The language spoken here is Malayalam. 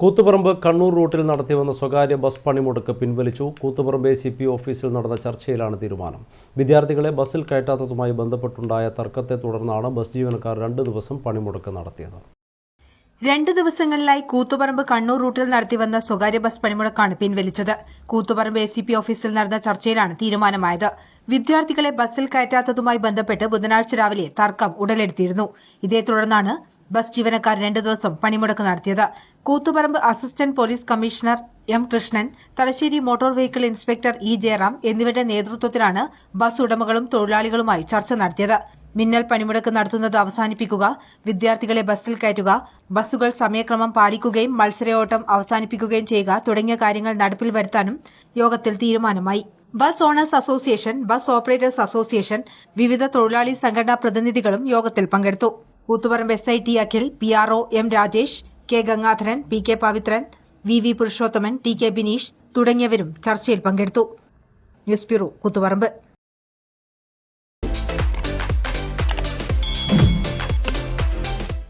കൂത്തുപറമ്പ് കണ്ണൂർ റൂട്ടിൽ നടത്തി വന്ന സ്വകാര്യ ബസ് പണിമുടക്ക് പിൻവലിച്ചു. കൂത്തുപറമ്പ് എ സി പി ഓഫീസിൽ നടന്ന ചർച്ചയിലാണ് തീരുമാനം. വിദ്യാർത്ഥികളെ ബസ്സിൽ കയറ്റാത്തതുമായി ബന്ധപ്പെട്ടുണ്ടായ തർക്കത്തെ തുടർന്നാണ് ബസ് ജീവനക്കാർ രണ്ട് ദിവസം പണിമുടക്ക് നടത്തിയത്. രണ്ട് ദിവസങ്ങളിലായി കൂത്തുപറമ്പ് കണ്ണൂർ റൂട്ടിൽ നടത്തിവന്ന സ്വകാര്യ ബസ് പണിമുടക്കാണ് പിൻവലിച്ചത്. കൂത്തുപറമ്പ് എ സി പി ഓഫീസിൽ നടന്ന ചർച്ചയിലാണ് തീരുമാനമായത്. വിദ്യാർത്ഥികളെ ബസ്സിൽ കയറ്റാത്തതുമായി ബന്ധപ്പെട്ട് ബുധനാഴ്ച രാവിലെ തർക്കം ഉടലെടുത്തിരുന്നു. ഇതേ തുടർന്നാണ് ബസ് ജീവനക്കാർ രണ്ടു ദിവസം പണിമുടക്ക് നടത്തിയത്. Koothuparamba assistant police commissioner M Krishnan Thalassery motor vehicle inspector E Jayaram എന്നിവരുടെ നേതൃത്വത്തിലാണ് ബസ് ഉടമകളും തൊഴിലാളികളുമായി ചർച്ച നടത്തിയത്. മിന്നൽ പണിമുടക്ക് നടത്തുന്നത് അവസാനിപ്പിക്കുക വിദ്യാർത്ഥികളെ ബസ്സിൽ കയറ്റുക ബസ്സുകൾ സമയക്രമം പാലിക്കുകയും മത്സരയോട്ടം അവസാനിപ്പിക്കുകയും ചെയ്യുക തുടങ്ങിയ കാര്യങ്ങൾ നടപ്പിൽ വരുത്താനും യോഗത്തിൽ തീരുമാനമായി. Bus owners association bus operators association വിവിധ തൊഴിലാളി സംഘടനാ പ്രതിനിധികളും യോഗത്തിൽ പങ്കെടുത്തു. Koothuparamba S I T Akhil P R O M Rajesh K Gangadharan P K Pavithran V V Purushothaman T K Bineesh തുടങ്ങിയവരും ചർച്ചയിൽ പങ്കെടുത്തു. News bureau Koothuparamba.